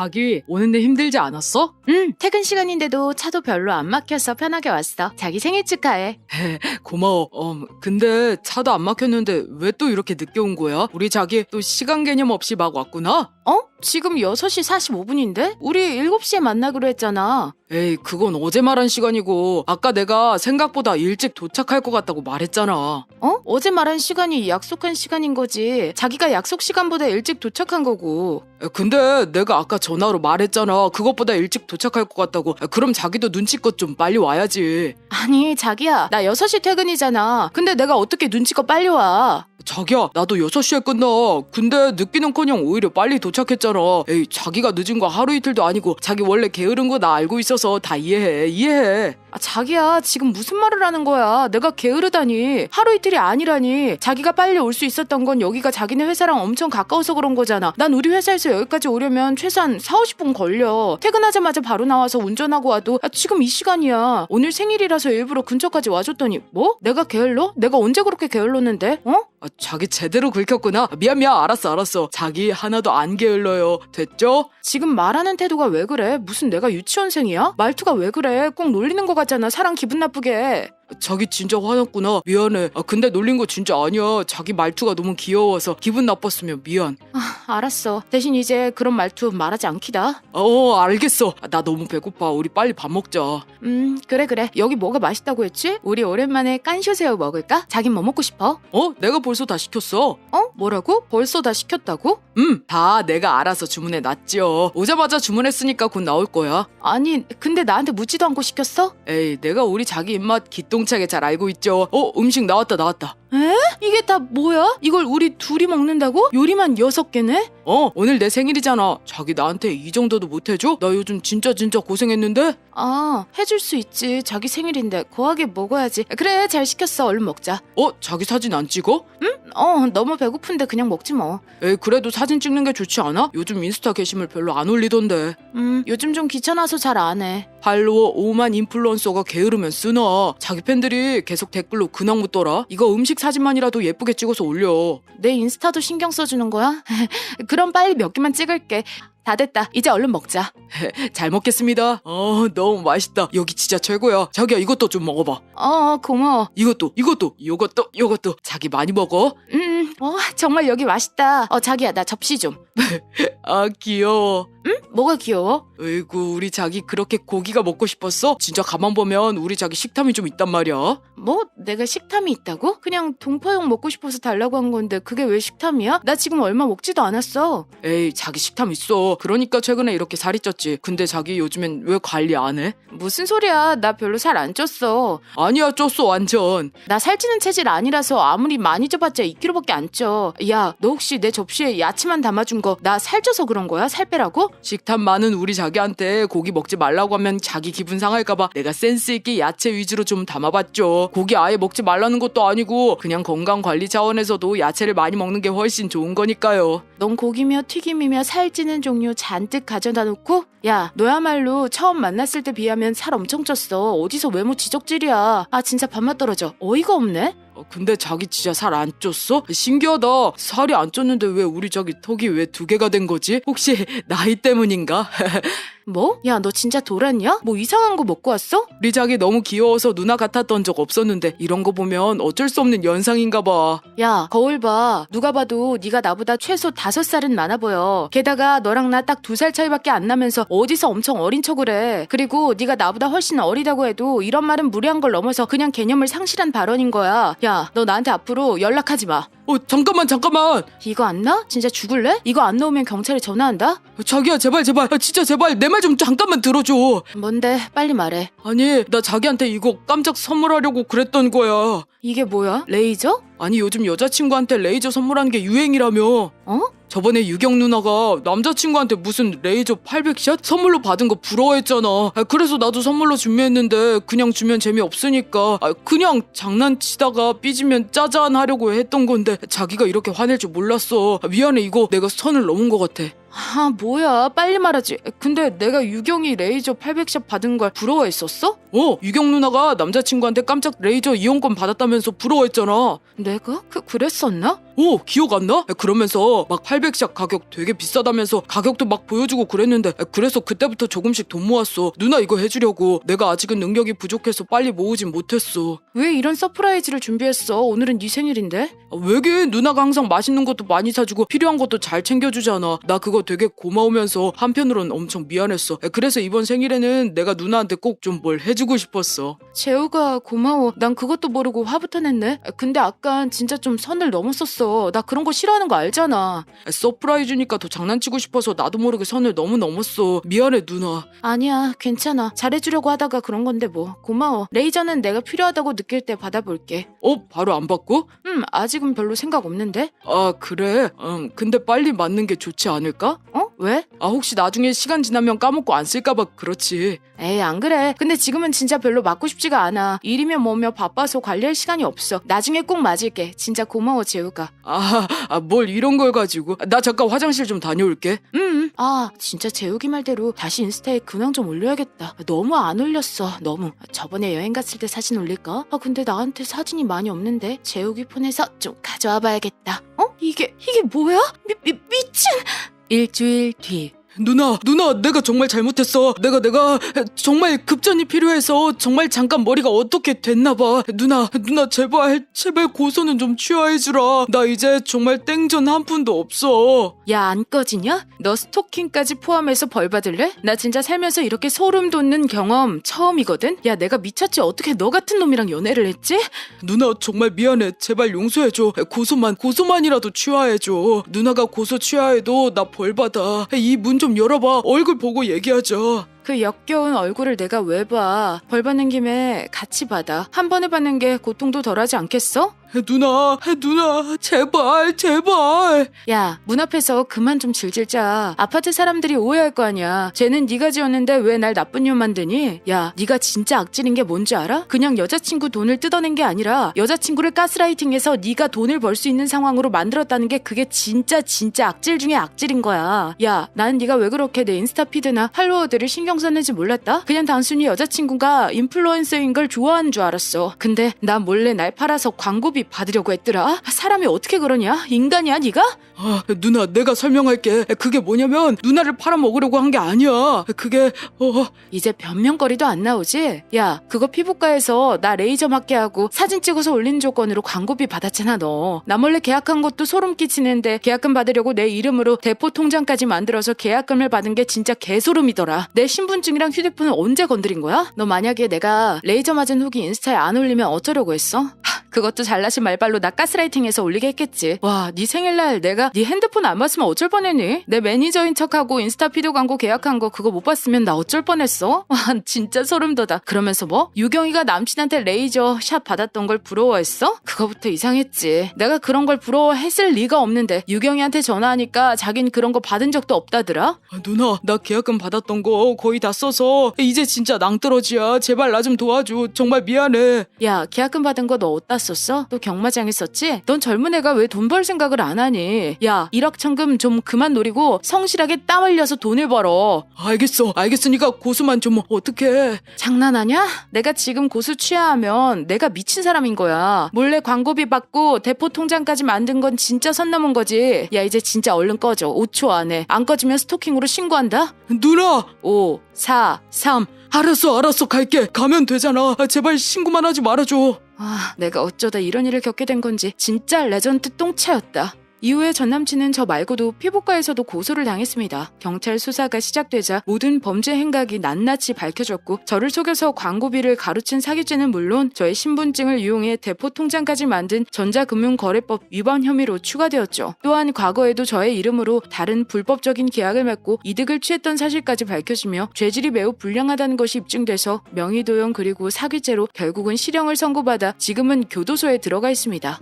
자기 오는데 힘들지 않았어? 응, 퇴근 시간인데도 차도 별로 안 막혀서 편하게 왔어. 자기 생일 축하해. 고마워. 어, 근데 차도 안 막혔는데 왜 또 이렇게 늦게 온 거야? 우리 자기 또 시간 개념 없이 막 왔구나? 어? 지금 6시 45분인데? 우리 7시에 만나기로 했잖아. 에이, 그건 어제 말한 시간이고, 아까 내가 생각보다 일찍 도착할 것 같다고 말했잖아. 어? 어제 말한 시간이 약속한 시간인 거지. 자기가 약속 시간보다 일찍 도착한 거고. 에, 근데 내가 아까 전화로 말했잖아. 그것보다 일찍 도착할 것 같다고. 에, 그럼 자기도 눈치껏 좀 빨리 와야지. 아니, 자기야. 나 6시 퇴근이잖아. 근데 내가 어떻게 눈치껏 빨리 와? 자기야, 나도 6시에 끝나. 근데 늦기는커녕 오히려 빨리 도착했잖아. 에이, 자기가 늦은 거 하루 이틀도 아니고 자기 원래 게으른 거 나 알고 있어서 다 이해해. 이해해. 아, 자기야, 지금 무슨 말을 하는 거야? 내가 게으르다니. 하루 이틀이 아니라니. 자기가 빨리 올 수 있었던 건 여기가 자기네 회사랑 엄청 가까워서 그런 거잖아. 난 우리 회사에서 여기까지 오려면 최소한 4, 50분 걸려. 퇴근하자마자 바로 나와서 운전하고 와도 아, 지금 이 시간이야. 오늘 생일이라서 일부러 근처까지 와줬더니 뭐? 내가 게을러? 내가 언제 그렇게 게을렀는데? 어? 아, 자기 제대로 긁혔구나. 미안, 미안. 알았어, 알았어. 자기 하나도 안 게을러요. 됐죠? 지금 말하는 태도가 왜 그래? 무슨 내가 유치원생이야? 말투가 왜 그래? 꼭 놀리는 거 같잖아. 사람 기분 나쁘게. 자기 진짜 화났구나. 미안해. 아, 근데 놀린 거 진짜 아니야. 자기 말투가 너무 귀여워서 기분 나빴으면 미안. 아, 알았어. 대신 이제 그런 말투 말하지 않기다. 어, 알겠어. 아, 나 너무 배고파. 우리 빨리 밥 먹자. 음, 그래, 그래. 여기 뭐가 맛있다고 했지? 우리 오랜만에 깐쇼새우 먹을까? 자긴 뭐 먹고 싶어? 어? 내가 벌써 다 시켰어. 어? 뭐라고? 벌써 다 시켰다고? 음, 다 내가 알아서 주문해 놨지요. 오자마자 주문했으니까 곧 나올 거야. 아니, 근데 나한테 묻지도 않고 시켰어? 에이, 내가 우리 자기 입맛 기똥차게 잘 알고 있죠. 어, 음식 나왔다, 나왔다. 이게 다 뭐야? 이걸 우리 둘이 먹는다고? 요리만 여섯 개네? 어, 오늘 내 생일이잖아. 자기 나한테 이 정도도 못 해줘? 나 요즘 진짜 진짜 고생했는데? 아, 해줄 수 있지. 자기 생일인데 거하게 먹어야지. 그래, 잘 시켰어. 얼른 먹자. 어, 자기 사진 안 찍어? 어, 너무 배고픈데 그냥 먹지 뭐. 에이, 그래도 사진 찍는 게 좋지 않아? 요즘 인스타 게시물 별로 안 올리던데. 음, 요즘 좀 귀찮아서 잘 안 해. 팔로워 5만 인플루언서가 게으르면 쓰나? 자기 팬들이 계속 댓글로 근황 묻더라. 이거 음식 사진만이라도 예쁘게 찍어서 올려. 내 인스타도 신경 써주는 거야? 그럼 빨리 몇 개만 찍을게. 다 됐다. 이제 얼른 먹자. 잘 먹겠습니다. 어, 너무 맛있다. 여기 진짜 최고야. 자기야, 이것도 좀 먹어봐. 어, 고마워. 이것도, 이것도, 이것도, 이것도. 자기 많이 먹어? 음, 어, 정말 여기 맛있다. 어, 자기야, 나 접시 좀. 아, 귀여워. 응? 뭐가 귀여워? 으이구, 우리 자기 그렇게 고기가 먹고 싶었어? 진짜 가만 보면 우리 자기 식탐이 좀 있단 말이야. 뭐? 내가 식탐이 있다고? 그냥 동파육 먹고 싶어서 달라고 한 건데 그게 왜 식탐이야? 나 지금 얼마 먹지도 않았어. 에이, 자기 식탐 있어. 그러니까 최근에 이렇게 살이 쪘지. 근데 자기 요즘엔 왜 관리 안 해? 무슨 소리야? 나 별로 살 안 쪘어. 아니야, 쪘어, 완전. 나 살찌는 체질 아니라서 아무리 많이 쪄봤자 2kg밖에 안 쪄. 야, 너 혹시 내 접시에 야채만 담아준 거 나 살쪄서 그런 거야? 살 빼라고? 식탐 많은 우리 자기한테 고기 먹지 말라고 하면 자기 기분 상할까봐 내가 센스있게 야채 위주로 좀 담아봤죠. 고기 아예 먹지 말라는 것도 아니고 그냥 건강 관리 차원에서도 야채를 많이 먹는 게 훨씬 좋은 거니까요. 넌 고기며 튀김이며 살찌는 종류 잔뜩 가져다 놓고 야 너야말로 처음 만났을 때 비하면 살 엄청 쪘어 어디서 외모 지적질이야 아 진짜 밥맛 떨어져 어이가 없네 어, 근데 자기 진짜 살 안 쪘어? 신기하다. 살이 안 쪘는데 왜 우리 자기 턱이 왜 두 개가 된 거지? 혹시 나이 때문인가? 뭐? 야 너 진짜 돌았냐? 뭐 이상한 거 먹고 왔어? 우리 자기 너무 귀여워서 누나 같았던 적 없었는데 이런 거 보면 어쩔 수 없는 연상인가 봐. 야 거울 봐 누가 봐도 네가 나보다 최소 다섯 살은 많아 보여 게다가 너랑 나 딱 두 살 차이밖에 안 나면서 어디서 엄청 어린 척을 해 그리고 네가 나보다 훨씬 어리다고 해도 이런 말은 무례한 걸 넘어서 그냥 개념을 상실한 발언인 거야 야 너 나한테 앞으로 연락하지 마 어, 잠깐만, 잠깐만. 이거 안 나? 진짜 죽을래? 이거 안 나오면 경찰에 전화한다? 어, 자기야, 제발, 제발. 아, 진짜 제발. 내 말좀 잠깐만 들어줘. 뭔데? 빨리 말해. 아니, 나 자기한테 이거 깜짝 선물하려고 그랬던 거야. 이게 뭐야? 레이저? 아니, 요즘 여자친구한테 레이저 선물하는 게 유행이라며. 어? 저번에 유경 누나가 남자친구한테 무슨 레이저 800샷 선물로 받은 거 부러워했잖아. 아, 그래서 나도 선물로 준비했는데 그냥 주면 재미없으니까 아, 그냥 장난치다가 삐지면 짜잔 하려고 했던 건데 자기가 이렇게 화낼 줄 몰랐어. 아, 미안해 이거 내가 선을 넘은 것 같아. 아 뭐야 빨리 말하지 근데 내가 유경이 레이저 800샷 받은 걸 부러워했었어? 어 유경 누나가 남자친구한테 깜짝 레이저 이용권 받았다면서 부러워했잖아 내가? 그, 그랬었나? 어 기억 안 나? 그러면서 막 800샷 가격 되게 비싸다면서 가격도 막 보여주고 그랬는데 그래서 그때부터 조금씩 돈 모았어. 누나 이거 해주려고. 내가 아직은 능력이 부족해서 빨리 모으진 못했어. 왜 이런 서프라이즈를 준비했어? 오늘은 네 생일인데? 아, 왜게? 누나가 항상 맛있는 것도 많이 사주고 필요한 것도 잘 챙겨주잖아. 나 그거 되게 고마우면서 한편으론 엄청 미안했어. 그래서 이번 생일에는 내가 누나한테 꼭 좀 뭘 해주고 싶었어. 재우가 고마워. 난 그것도 모르고 화부터 냈네. 근데 아깐 진짜 좀 선을 넘었었어 나 그런 거 싫어하는 거 알잖아. 서프라이즈니까 더 장난치고 싶어서 나도 모르게 선을 너무 넘었어. 미안해 누나. 아니야 괜찮아. 잘해주려고 하다가 그런 건데 뭐. 고마워. 레이저는 내가 필요하다고 느낄 때 받아볼게. 어? 바로 안 받고? 음 아직은 별로 생각 없는데? 아 그래? 음 근데 빨리 맞는 게 좋지 않을까? 어? 왜? 아 혹시 나중에 시간 지나면 까먹고 안 쓸까봐 그렇지 에이 안 그래 근데 지금은 진짜 별로 맞고 싶지가 않아 일이며 뭐며 바빠서 관리할 시간이 없어 나중에 꼭 맞을게 진짜 고마워 재우가 아뭘 이런 걸 가지고 나 잠깐 화장실 좀 다녀올게 음. 아, 진짜 재욱이 말대로 다시 인스타에 근황 좀 올려야겠다. 너무 안 올렸어. 너무. 저번에 여행 갔을 때 사진 올릴까? 아, 근데 나한테 사진이 많이 없는데 재욱이 폰에서 좀 가져와 봐야겠다. 어? 이게 이게 뭐야? 미, 미, 미친. 일주일 뒤. 누나, 누나, 내가 정말 잘못했어. 내가, 내가 정말 급전이 필요해서 정말 잠깐 머리가 어떻게 됐나봐. 누나, 누나, 제발, 제발 고소는 좀 취하해주라. 나 이제 정말 땡전 한 푼도 없어. 야, 안 꺼지냐? 너 스토킹까지 포함해서 벌 받을래? 나 진짜 살면서 이렇게 소름 돋는 경험 처음이거든? 야, 내가 미쳤지? 어떻게 너 같은 놈이랑 연애를 했지? 누나, 정말 미안해. 제발 용서해줘. 고소만, 고소만이라도 취하해줘. 누나가 고소 취하해도 나 벌 받아. 이 문좀 열어봐. 얼굴 보고 얘기하자. 그 역겨운 얼굴을 내가 왜 봐? 벌 받는 김에 같이 받아. 한 번에 받는 게 고통도 덜하지 않겠어? 누나, 누나, 제발, 제발. 야, 문 앞에서 그만 좀 질질 짜. 아파트 사람들이 오해할 거 아니야. 쟤는 네가 지었는데 왜 날 나쁜 년 만드니? 야, 네가 진짜 악질인 게 뭔지 알아? 그냥 여자친구 돈을 뜯어낸 게 아니라 여자친구를 가스라이팅해서 네가 돈을 벌 수 있는 상황으로 만들었다는 게 그게 진짜 진짜 악질 중에 악질인 거야. 야, 나는 네가 왜 그렇게 내 인스타 피드나 팔로워들을 신경 썼는지 몰랐다? 그냥 단순히 여자친구가 인플루언서인 걸 좋아하는 줄 알았어. 근데 나 몰래 날 팔아서 광고 비 받으려고 했더라. 사람이 어떻게 그러냐? 인간이야, 네가? 아, 누나, 내가 설명할게. 그게 뭐냐면, 누나를 팔아먹으려고 한 게 아니야. 그게, 어, 이제 변명거리도 안 나오지? 야, 그거 피부과에서 나 레이저 맞게 하고 사진 찍어서 올린 조건으로 광고비 받았잖아, 너. 나 몰래 계약한 것도 소름 끼치는데 계약금 받으려고 내 이름으로 대포 통장까지 만들어서 계약금을 받은 게 진짜 개소름이더라. 내 신분증이랑 휴대폰을 언제 건드린 거야? 너 만약에 내가 레이저 맞은 후기 인스타에 안 올리면 어쩌려고 했어? 하, 그것도 잘나신 말발로 나 가스라이팅해서 올리게 했겠지. 와, 네 생일날 내가 네 핸드폰 안 봤으면 어쩔 뻔했니? 내 매니저인 척하고 인스타 피드 광고 계약한 거 그거 못 봤으면 나 어쩔 뻔했어? 와, 진짜 소름 돋아. 그러면서 뭐? 유경이가 남친한테 레이저 샷 받았던 걸 부러워했어? 그거부터 이상했지. 내가 그런 걸 부러워했을 리가 없는데 유경이한테 전화하니까 자긴 그런 거 받은 적도 없다더라? 아, 누나, 나 계약금 받았던 거 거의 다 써서, 이제 진짜 낭떠러지야. 제발 나 좀 도와줘. 정말 미안해. 야, 계약금 받은 거 너 어디다 썼어? 또 경마장 했었지? 넌 젊은 애가 왜 돈 벌 생각을 안 하니? 야, 일확천금 좀 그만 노리고 성실하게 땀 흘려서 돈을 벌어. 알겠어. 알겠으니까 고수만 좀 어떡해. 장난하냐? 내가 지금 고수 취하하면 내가 미친 사람인 거야. 몰래 광고비 받고 대포 통장까지 만든 건 진짜 선 넘은 거지. 야, 이제 진짜 얼른 꺼져. 5초 안에. 안 꺼지면 스토킹으로 신고한다? 누나! 5, 4, 3. 알았어, 알았어. 갈게. 가면 되잖아. 아, 제발 신고만 하지 말아줘. 아, 내가 어쩌다 이런 일을 겪게 된 건지 진짜 레전드 똥차였다. 이후에 전 남친은 저 말고도 피부과에서도 고소를 당했습니다. 경찰 수사가 시작되자 모든 범죄 행각이 낱낱이 밝혀졌고 저를 속여서 광고비를 가로챈 사기죄는 물론 저의 신분증을 이용해 대포 통장까지 만든 전자금융거래법 위반 혐의로 추가되었죠. 또한 과거에도 저의 이름으로 다른 불법적인 계약을 맺고 이득을 취했던 사실까지 밝혀지며 죄질이 매우 불량하다는 것이 입증돼서 명의도용 그리고 사기죄로 결국은 실형을 선고받아 지금은 교도소에 들어가 있습니다.